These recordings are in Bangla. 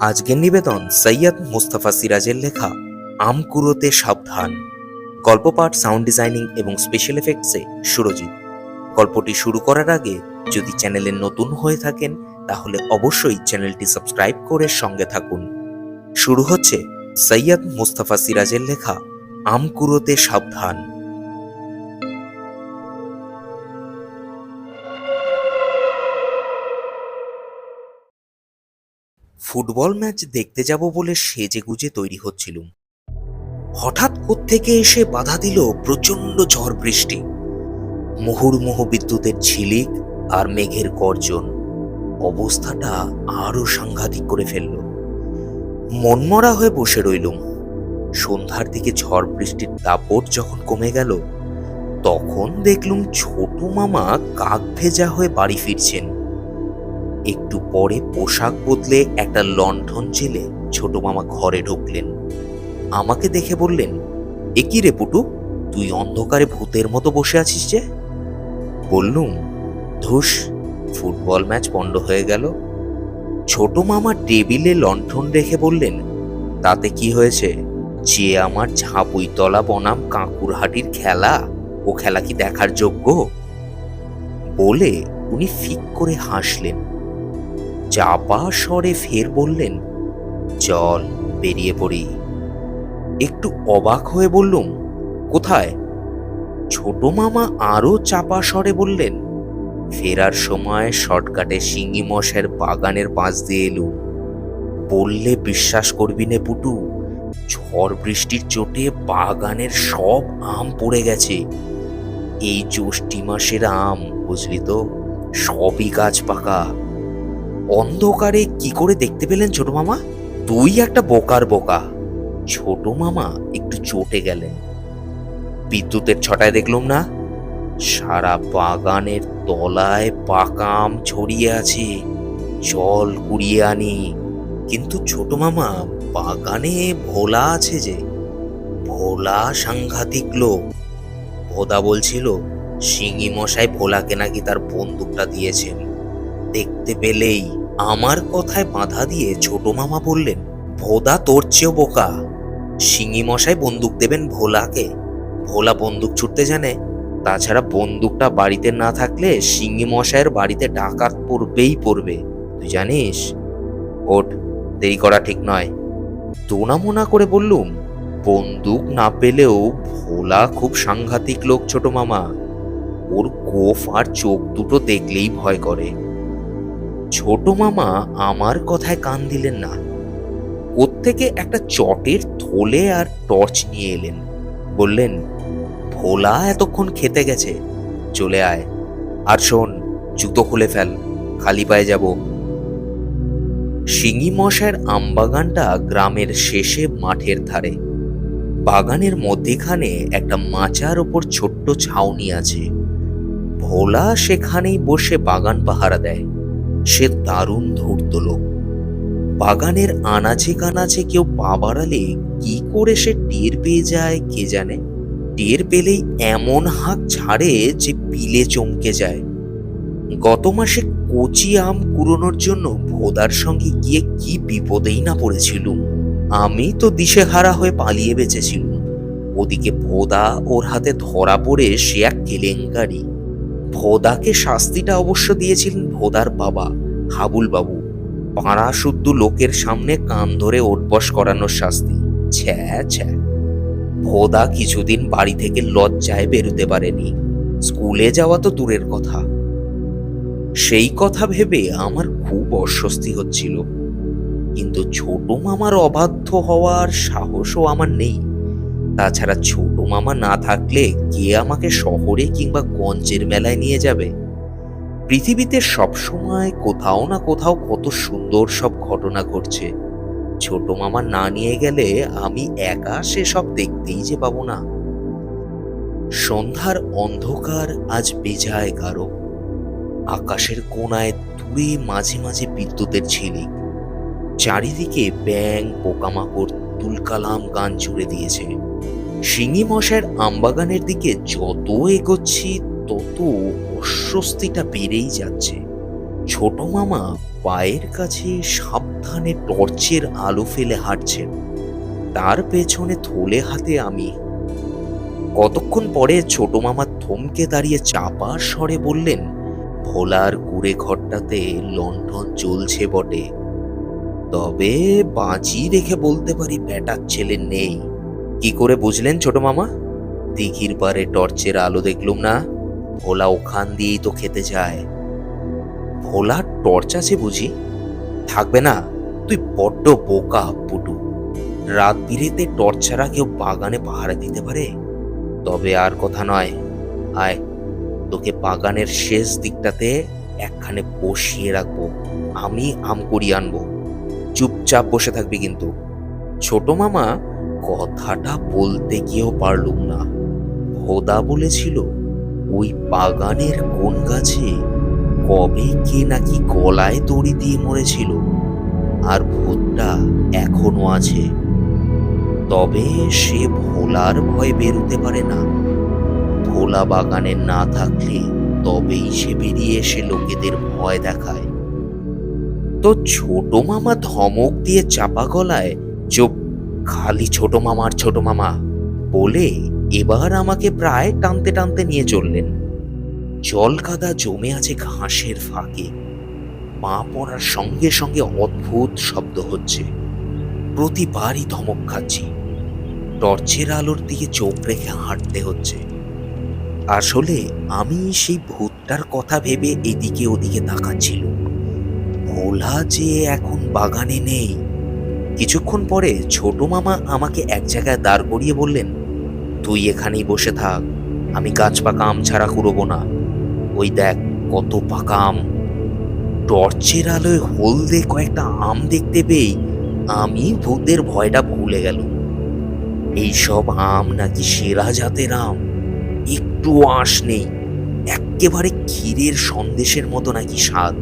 আজকের নিবেদন সৈয়দ মুস্তাফা সিরাজের লেখা আম কুড়োতে সাবধান। গল্প পাঠ সাউন্ড ডিজাইনিং এবং স্পেশাল এফেক্টসে সুরজিৎ। গল্পটি শুরু করার আগে যদি চ্যানেলে নতুন হয়ে থাকেন, তাহলে অবশ্যই চ্যানেলটি সাবস্ক্রাইব করে সঙ্গে থাকুন। শুরু হচ্ছে সৈয়দ মুস্তাফা সিরাজের লেখা আম কুড়োতে সাবধান। ফুটবল ম্যাচ দেখতে যাব বলে সেজে গুজে তৈরি হচ্ছিলুম হঠাৎ থেকে এসে বাধা দিল প্রচণ্ড ঝড় বৃষ্টি। মুহুর্মুহু বিদ্যুতের ঝিলিক আর মেঘের গর্জন। অবস্থাটা আরও সাংঘাতিক করে ফেলল। মনমরা হয়ে বসে রইলুম। সন্ধ্যার দিকে ঝড় বৃষ্টির দাপট যখন কমে গেল, তখন দেখলুম ছোট মামা কাক ভেজা হয়ে বাড়ি ফিরছেন। একটু পরে পোশাক বদলে একটা লণ্ঠন জেলে ছোট মামা ঘরে ঢুকলেন। আমাকে দেখে বললেন, এ কি রে পুটু? তুই অন্ধকারে ভূতের মতো বসে আছিস যে? বললুম, ধুস, ফুটবল ম্যাচ বন্ধ হয়ে গেল। ছোট মামা টেবিলে লণ্ঠন রেখে বললেন, তাতে কি হয়েছে? যে আমার ঝাঁপুইতলা বনাম কাঁকুরহাটির খেলা, ও খেলা কি দেখার যোগ্য? বলে উনি ফিক করে হাসলেন। চাপা স্বরে ফের বললেন, চল, বেরিয়ে পড়ি। একটু অবাক হয়ে বললুম, কোথায়? ছোট মামা আরও চাপা স্বরে বললেন, ফেরার সময় শর্টকাটে শিঙ্গি মশের বাগানের পাশ দিয়ে এলুম। বললে বিশ্বাস করবি নে পুটু, ঝড় বৃষ্টির চোটে বাগানের সব আম পড়ে গেছে। এই জ্যৈষ্ঠী মাসের আম, বুঝলি তো, সবই গাছ পাকা। অন্ধকারে কি করে দেখতে পেলেন ছোট মামা? তুই একটা বোকার বোকা। ছোট মামা একটু চটে গেলেন। বিদ্যুতের ছটায় দেখলুম না? সারা বাগানের তলায় পাকাম ছড়িয়ে আছে। জল কুড়িয়ে আনি। কিন্তু ছোট মামা বাগানে ভোলা আছে যে। ভোলা সাংঘাতিক লোক। ভোদা বলছিল সিঙ্গি মশাই ভোলাকে নাকি তার বন্দুকটা দিয়েছেন। দেখতে পেলেই আমার কথায় বাধা দিয়ে ছোট মামা বললেন, ভোদা তোর চেয়েও বোকা। শিঙি মশাই বন্দুক দেবেন ভোলাকে। ভোলা বন্দুক ছুটতে জানে, তাছাড়া বন্দুকটা বাড়িতে না থাকলে শিঙি মশাইয়ের বাড়িতে ডাকাত পড়বেই পড়বে। তুই জানিস? ওঠ, দেরি করা ঠিক নয়। তোনামোনা করে বললুম, বন্দুক না পেলেও ভোলা খুব সাংঘাতিক লোক ছোট মামা। ওর গোফ আর চোখ দুটো দেখলেই ভয় করে। ছোট মামা আমার কথায় কান দিলেন না। থেকে একটা চটের থলে আর টর্চ নিয়ে এলেন। বললেন, ভোলা এতক্ষণ খেতে গেছে, চলে আয়। আর শোন, জুতো খুলে ফেল, খালি পায়ে যাব। শিঙি মশার আমবাগানটা গ্রামের শেষে মাঠের ধারে। বাগানের মধ্যেখানে একটা মাচার ওপর ছোট্ট ছাউনি আছে। ভোলা সেখানেই বসে বাগান পাহারা দেয়। সে দারুণ ধূর্ত লোক। বাগানের আনাচে কানাচে কেউ পা বাড়ালে কি করে সে টের পেয়ে যায় কে জানে? টের পেলেই এমন হাঁক ছাড়ে যে পিলে চমকে যায়। গত মাসে কচি আম কুড়োনোর জন্য ভোদার সঙ্গে গিয়ে কি বিপদেই না পড়েছিলুম আমি তো দিশেহারা হয়ে পালিয়ে বেঁচেছিলুম। ওদিকে ভোদা ওর হাতে ধরা পড়ে সে এক কেলেঙ্কারি। ভোদাকে শাস্তিটা অবশ্য দিয়েছিলেন ভোদার বাবা। হাবুল বাবু পাড়া শুদ্ধ লোকের সামনে কান ধরে ওটবস করানোর শাস্তি। ছ্যা ছ্যা। ভোদা কিছুদিন বাড়ি থেকে লজ্জায় বেরোতে পারেনি। স্কুলে যাওয়া তো দূরের কথা। সেই কথা ভেবে আমার খুব অস্বস্তি হচ্ছিল। কিন্তু ছোট মামার অবাধ্য হওয়ার সাহসও আমার নেই। তাছাড়া ছোট মামা না থাকলে কে আমাকে শহরে কিংবা গঞ্জের মেলায় নিয়ে যাবে? পৃথিবীতে সবসময় কোথাও না কোথাও কত সুন্দর সব ঘটনা ঘটছে। ছোট মামা না নিয়ে গেলে আমি একা সেসব দেখতেই যে পাবো না। সন্ধ্যার অন্ধকার আজ বেজায় গাঢ়। আকাশের কোনায় দূরে মাঝে মাঝে বিদ্যুতের ঝিলিক। চারিদিকে ব্যাং পোকামাকড়, তুলকালাম গান জুড়ে দিয়েছে। শিঙি মশার আমবাগানের দিকে যত এগোচ্ছি, তত অস্বস্তিটা বেড়েই যাচ্ছে। ছোট মামা পায়ের কাছে সাবধানে টর্চের আলো ফেলে হাঁটছেন। তার পেছনে থলে হাতে আমি। কতক্ষণ পরে ছোট মামা থমকে দাঁড়িয়ে চাপা স্বরে বললেন, ভোলার কুড়ে ঘরটাতে লণ্ঠন জ্বলছে বটে। তবে বাজি রেখে বলতে পারি ব্যাটার ছেলে নেই। কি করে বুঝলেন ছোট মামা? দিঘির পারে টর্চের আলো দেখলুম না? ভোলা ওখান দিয়েই তো খেতে যায়। ভোলার টর্চ আছে বুঝি? থাকবে না। তুই বড্ড বোকা, পুটু। রাত বিরেতে টর্চ ছাড়া কেউ বাগানে পাহারা দিতে পারে? তবে আর কথা নয়। আয়, তোকে বাগানের শেষ দিকটাতে একখানে বসিয়ে রাখব। আমি আম কুড়িয়ে আনব। চুপচাপ বসে থাকবি কিন্তু। ছোট মামা কথাটা বলতে গিয়েও পারলুম না। ভোদা বলেছিল ওই বাগানের কোন গাছে, কবে কে নাকি গলায় দড়ি দিয়ে মরেছিল, আর ভূতটা এখনও আছে। তবে সে ভোলার ভয় বেরোতে পারে না। ভোলা বাগানে না থাকলে তবেই সে বেরিয়ে এসে লোকেদের ভয় দেখায়। তো ছোট মামা ধমক দিয়ে চাপা গলায়, চুপ, খালি ছোট মামার ছোট মামা, বলে এবার আমাকে প্রায় টানতে টানতে নিয়ে চললেন। জল কাদা জমে আছে ঘাসের ফাঁকে। পা পড়ার সঙ্গে সঙ্গে অদ্ভুত শব্দ হচ্ছে। প্রতিবারই ধমক খাচ্ছি। টর্চের আলোর দিকে চোখ রেখে হাঁটতে হচ্ছে। আসলে আমি সেই ভূতটার কথা ভেবে এদিকে ওদিকে তাকাচ্ছিল। ভোলা যে এখন বাগানে নেই। কিছুক্ষণ পরে ছোট মামা আমাকে এক জায়গায় দাঁড় করিয়ে বললেন তুই এখানেই বসে থাক। আমি গাছ পাকা আম ছাড়া কুড়বো না। ওই দেখ কত পাকা আম টর্চের আলোয় হলদে কয়েকটা আম দেখতে পেয়ে আমি ভূতের ভয়টা ভুলে গেল এইসব আম নাকি সেরা জাতের আম? একটু আঁশ নেই। একেবারে ক্ষীরের সন্দেশের মতো নাকি স্বাদ।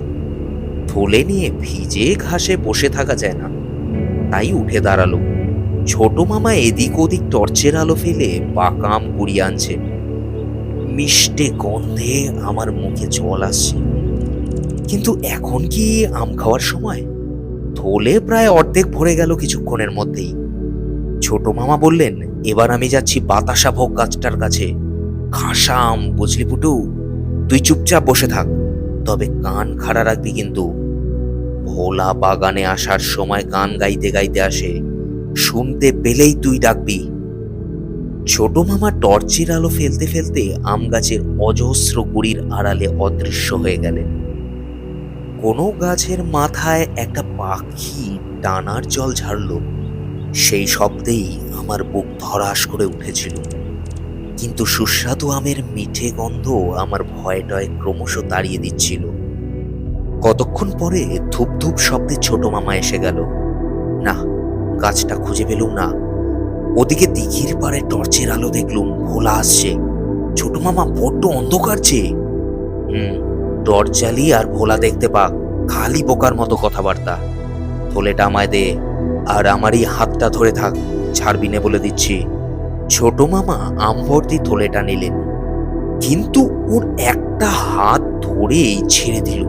থলে নিয়ে ভিজে ঘাসে বসে থাকা যায় না। তাই উঠে দাঁড়াল ছোট মামা এদিক ওদিক টর্চের আলো ফেলে পাকা আম কুড়িয়ে আনছে। মিষ্টে গন্ধে আমার মুখে জল আসছে। কিন্তু এখন কি আম খাওয়ার সময়? থলে প্রায় অর্ধেক ভরে গেল কিছুক্ষণের মধ্যেই। ছোট মামা বললেন, এবার আমি যাচ্ছি বাতাসা ভোগ গাছটার কাছে। খাসা আম বুঝলি পুটু তুই চুপচাপ বসে থাক। তবে কান খাড়া রাখবি কিন্তু। ভোলা বাগানে আসার সময় গান গাইতে গাইতে আসে। শুনতে পেলেই তুই ডাকবি। ছোট মামা টর্চের আলো ফেলতে ফেলতে আম গাছের অজস্র গুড়ির আড়ালে অদৃশ্য হয়ে গেলেন। কোনো গাছের মাথায় একটা পাখি টানার জল ঝাড়ল। সেই শব্দেই আমার বুক ধরাস করে উঠেছিল। কিন্তু সুস্বাদু আমের মিঠে গন্ধ আমার ভয়টয় ক্রমশ তাড়িয়ে দিচ্ছিল। কতক্ষণ পরে ধূপ ধূপ শব্দে ছোট মামা এসে গেল। না গাছটা খুঁজে পেলুম না। ওদিকে দিঘির পাড়ে টর্চের আলো দেখলুম, ভোলা আসছে। ছোট মামা বড্ড অন্ধকার যে। হুম, টর্চ জ্বালিয়ে আর ভোলা দেখতে পাক, খালি বোকার মতো কথাবার্তা। থলেটা আমায় দে, আর আমার এই হাতটা ধরে থাক, ছাড়বি নে বলে দিচ্ছি। ছোট মামা আমভর্তি থলেটা নিলেন, কিন্তু ওর একটা হাত ধরেই ছেড়ে দিল।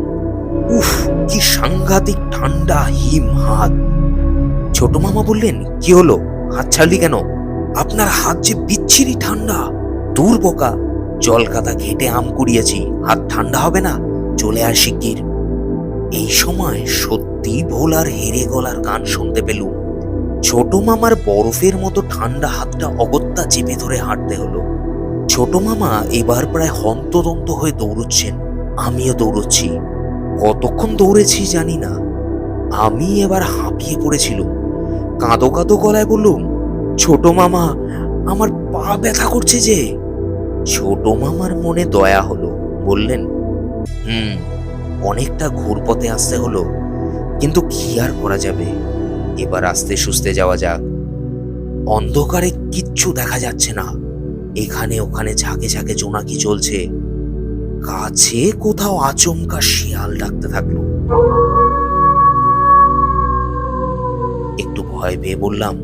উফ, কি সাংঘাতিক ঠান্ডা, হিম হাত। ছোট মামা বললেন, কি হলো? হাত ছাড়লি কেন? আপনার হাত যে বিচ্ছিরি ঠান্ডা। দূর বোকা। জল কাদা ঘেটে আম কুড়িয়েছি। হাত ঠান্ডা হবে না। চলে আয় শিগগির। এই সময় সত্যি ভোলার হেরে গলার গান শুনতে পেলুম। ছোট মামার বরফের মতো ঠান্ডা হাতটা অগত্যা চেপে ধরে হাঁটতে হলো। ছোট মামা এবার প্রায় হন্তদন্ত হয়ে দৌড়চ্ছেন। আমিও দৌড়চ্ছি। কতক্ষণ দৌড়েছি জানি না। আমি এবার হাঁপিয়ে পড়েছিলাম। কাঁদো কাঁদো গলায় বললুম ছোট মামা, আমার পা ব্যথা করছে যে। ছোট মামার মনে দয়া হলো, বললেন, হুম, অনেকটা ঘুরপথে আসতে হলো, কিন্তু কি আর করা যাবে? এবার আস্তে সুস্তে যাওয়া যাক। অন্ধকারে কিচ্ছু দেখা যাচ্ছে না, এখানে ওখানে ঝাঁকে ঝাঁকে জোনাকি চলছে। কাছে কোথাও আচমকা শিয়াল ডাকতে থাকল। ভয় পেয়ে বললাম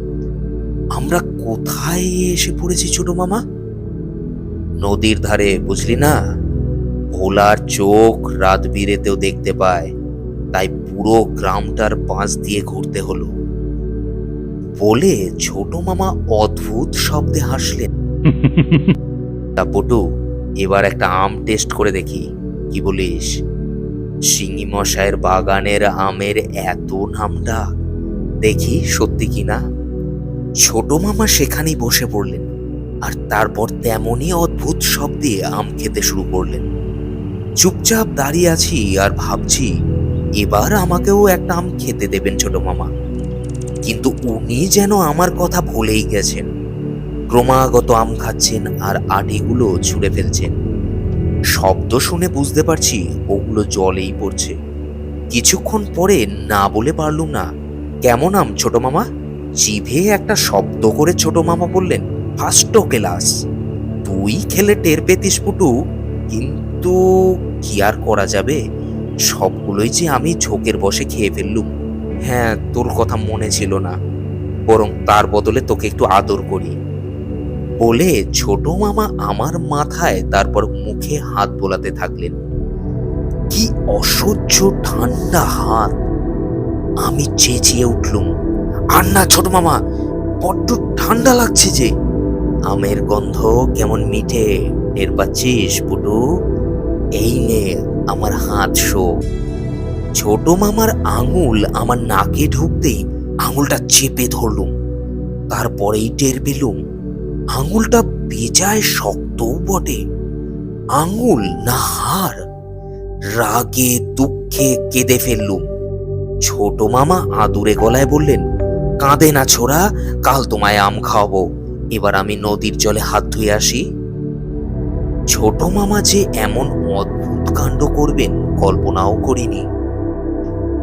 আমরা কোথায় এসে পড়েছি ছোট মামা? নদীর ধারে বুঝলি না? ভোলার চোখ রাত বিরেতেও দেখতে পায় তাই পুরো গ্রামটার পাশ দিয়ে ঘুরতে হলো। বলে ছোট মামা অদ্ভুত শব্দে হাসলেন। তা পটু এবার একটা আম টেস্ট করে দেখি কি বলিস? শিঙি মশাইয়ের বাগানের আমের এত নামডা দেখি সত্যি কিনা? ছোট মামা সেখানেই বসে পড়লেন আর তারপর তেমনই অদ্ভুত শব্দে আম খেতে শুরু করলেন। চুপচাপ দাঁড়িয়ে আছি আর ভাবছি, এবার আমাকেও একটা আম খেতে দেবেন ছোট মামা। কিন্তু উনি যেন আমার কথা ভুলেই গেছেন। ক্রমাগত আম খাচ্ছেন আর আটিগুলো ছুঁড়ে ফেলছেন। শব্দ শুনে বুঝতে পারছি ওগুলো জলেই পড়ছে। কিছুক্ষণ পরে না বলে পারলুম না কেমন আম, ছোট মামা? জিভে একটা শব্দ করে ছোট মামা বললেন ফার্স্ট ক্লাস। তুই খেলে টের পেতিস পুটু। কিন্তু কি আর করা যাবে? সবগুলোই যে আমি ঝোঁকের বসে খেয়ে ফেললুম। হ্যাঁ তোর কথা মনে ছিল না। বরং তার বদলে তোকে একটু আদর করি। বলে ছোট মামা আমার মাথায় তারপর মুখে হাত বোলাতে থাকলেন। কি অসহ্য ঠান্ডা হাত। আমি চেঁচিয়ে উঠলুম। আর না ছোট মামা, বড্ড ঠান্ডা লাগছে যে। আমের গন্ধ কেমন মিঠে। টের পাচ্ছিস, পুটু? এই নে, আমার হাত শো। ছোট মামার আঙুল আমার নাকে ঢুকতেই আঙুলটা চেপে ধরলুম। তারপরেই টের পেলুম, আঙুলটা বেজায় শক্তও বটে। আঙুল না হার রাগে দুঃখে কেঁদে ফেললুম। ছোট মামা আদুরে গলায় বললেন, কাঁদে না ছোড়া, কাল তোমায় আম খাওয়াবো। এবার আমি নদীর জলে হাত ধুয়ে আসি। ছোট মামা যে এমন অদ্ভুত কাণ্ড করবেন, কল্পনাও করিনি।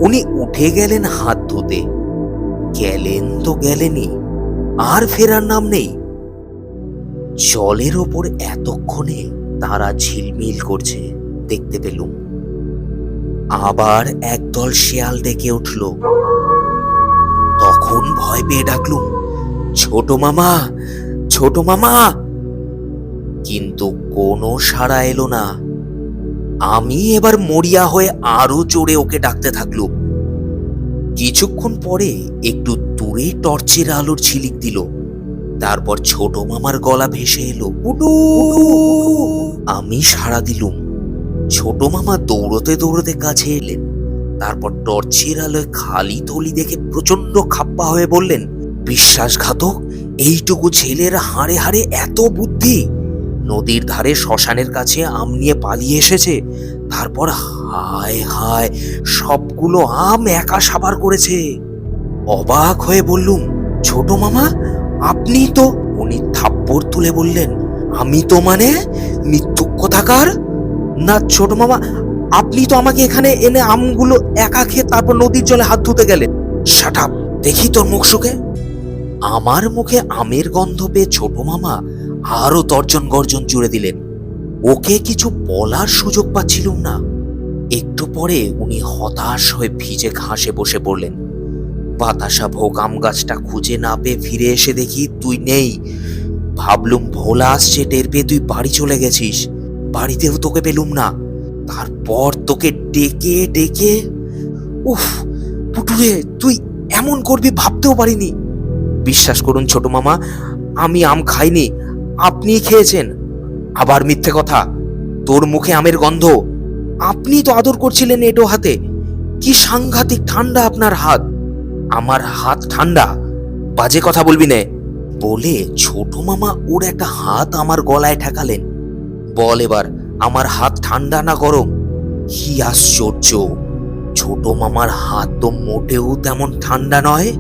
উনি উঠে গেলেন হাত ধুতে। গেলেন তো গেলেনই, আর ফেরার নাম নেই। জলের ওপর এতক্ষণে তারা ঝিলমিল করছে, দেখতে পেলুম। আবার একদল শেয়াল ডেকে উঠল। তখন ভয় পেয়ে ডাকলুম ছোট মামা ছোট মামা! কিন্তু কোনো সাড়া এলো না। আমি এবার মরিয়া হয়ে আরও জোরে ওকে ডাকতে থাকলুম কিছুক্ষণ পরে একটু দূরে টর্চের আলোর ঝিলিক দিল। তারপর ছোট মামার গলা ভেসে এলো আমি সাড়া দিলুম। ছোট মামা দৌড়তে দৌড়তে কাছে এলেন। তারপর টর্চের আলোয় খালি থলি দেখে প্রচণ্ড খাপ্পা হয়ে বললেন, বিশ্বাসঘাতক, এইটুকু ছেলের হাড়ে হাড়ে এত বুদ্ধি। নদীর ধারে শ্মশানের কাছে আম নিয়ে পালিয়ে এসেছে। তারপর হায় হায়, সবগুলো আম একা সাবার করেছে। অবাক হয়ে বললুম, ছোট মামা আপনি তো? উনি থাপ্পড় তুলে বললেন, আমি তো মানে মৃত্যু কথাকার না, ছোট মামা, আপনি তো আমাকে এখানে এনে আমগুলো একা খেয়ে তারপর নদীর জলে হাত ধুতে গেলেন। শাট আপ দেখি তোর মুখ শুকে। আমার মুখে আমের গন্ধ পেয়ে ছোট মামা আরও তর্জন গর্জন জুড়ে দিলেন। ওকে কিছু বলার সুযোগ পাচ্ছিলুম না। একটু পরে উনি হতাশ হয়ে ভিজে ঘাসে বসে পড়লেন। বাতাসা ভোগ আম গাছটা খুঁজে না পেয়ে ফিরে এসে দেখি তুই নেই। ভাবলুম ভোলা আসছে, টের পেয়ে তুই বাড়ি চলে গেছিস। বাড়িতেও তোকে পেলুম না। তারপর তোকে ডেকে ডেকে, উফ, পুটুরে, তুই এমন করবি ভাবতেও পারিনি। বিশ্বাস করুন ছোট মামা, আমি আম খাইনি, আপনি খেয়েছেন। আবার মিথ্যে কথা, তোর মুখে আমের গন্ধ। আপনি তো আদর করছিলেন এটো হাতে। কি সাংঘাতিক ঠান্ডা আপনার হাত। আমার হাত ঠান্ডা, বাজে কথা বলবি নে। বলে ছোট মামা ওর একটা হাত আমার গলায় ঠেকালেন। বল এবার, আমার হাত ঠান্ডা না গরম? কি আশ্চর্য! ছোট মামার হাত তো মোটেও তেমন ঠান্ডা নয়।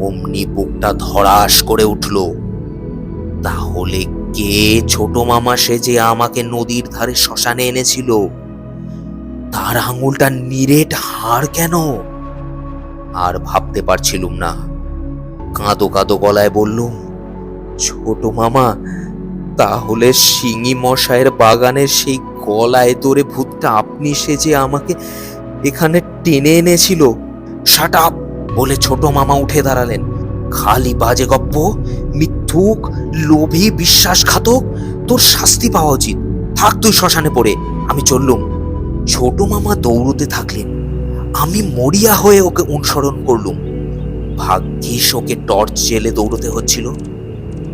অমনি বুকটা ধরাস করে উঠল। তাহলে কে ছোট মামা সে যে আমাকে নদীর ধারে শ্মশানে এনেছিল? তার আঙুলটা নিরেট হাড় কেন? আর ভাবতে পারছিলুম না। কাঁদো কাঁদো গলায় বললুম, ছোট মামা তাহলে শিঙি মশাইয়ের বাগানের সেই গলায় দরে ভূতটা আপনি সেজে আমাকে এখানে টেনে এনেছিল শাট আপ বলে ছোট মামা উঠে দাঁড়ালেন। খালি বাজে গপ্প, মিথ্যুক, লোভী, বিশ্বাসঘাতক, তোর শাস্তি পাওয়া উচিত। থাক তুই শ্মশানে পড়ে, আমি চললুম। ছোট মামা দৌড়তে থাকলেন। আমি মরিয়া হয়ে ওকে অনুসরণ করলুম। ভাগ্যিস ওকে টর্চ জেলে দৌড়তে হচ্ছিল।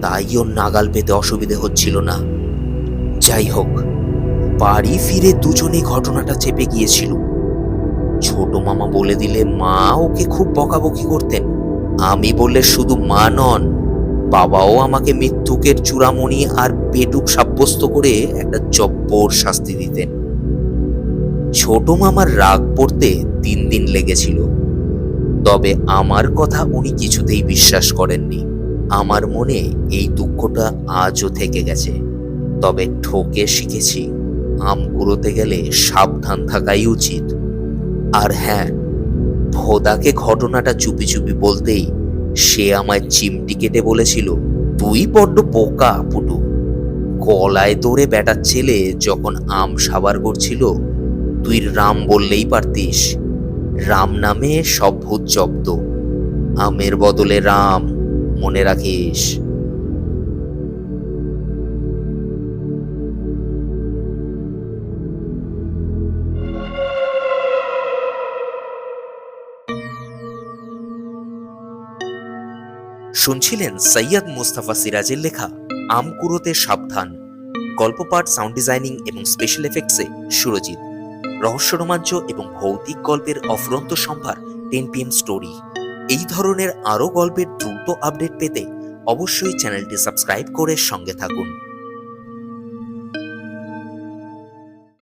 তাই ওর নাগাল পেতে অসুবিধে হচ্ছিল না। যাই হোক, বাড়ি ফিরে দুজনে ঘটনাটা চেপে গিয়েছিল। ছোট মামা বলে দিলে মা ওকে খুব বকাবকি করতেন। আমি বললে শুধু মা নন, বাবাও আমাকে মৃত্যুকের চূড়ামণি আর পেটুক সাব্যস্ত করে একটা জব্বর শাস্তি দিতেন। ছোট মামার রাগ পড়তে তিন দিন লেগেছিল। তবে আমার কথা উনি কিছুতেই বিশ্বাস করেননি। আমার মনে এই দুঃখটা আজও থেকে গেছে। তবে ঠকে শিখেছি, আম কুড়োতে গেলে সাবধান থাকাই উচিত। আর হ্যাঁ ভোদাকে ঘটনাটা চুপি চুপি বলতেই সে আমায় চিমটি কেটে বলেছিল, তুই বড্ড বোকা পুটু। গলায় দৌড়ে বেটার ছেলে যখন আম সাবার করছিল, তুই রাম বললেই পারতিস। রাম নামে সব ভূত জব্দ। আমের বদলে রাম মনে রাখিস। শুনছিলেন সৈয়দ মুস্তাফা সিরাজের লেখা আমকুরোতে সাবধান। গল্প পাঠ সাউন্ড ডিজাইনিং এবং স্পেশাল এফেক্টসে সুরজিৎ। রহস্য রোমাঞ্চ এবং ভৌতিক গল্পের অফরন্ত সম্ভার টেন পিএম স্টোরি এই ধরনের আরও গল্পের দ্রুত আপডেট পেতে অবশ্যই চ্যানেলটি সাবস্ক্রাইব করে সঙ্গে থাকুন।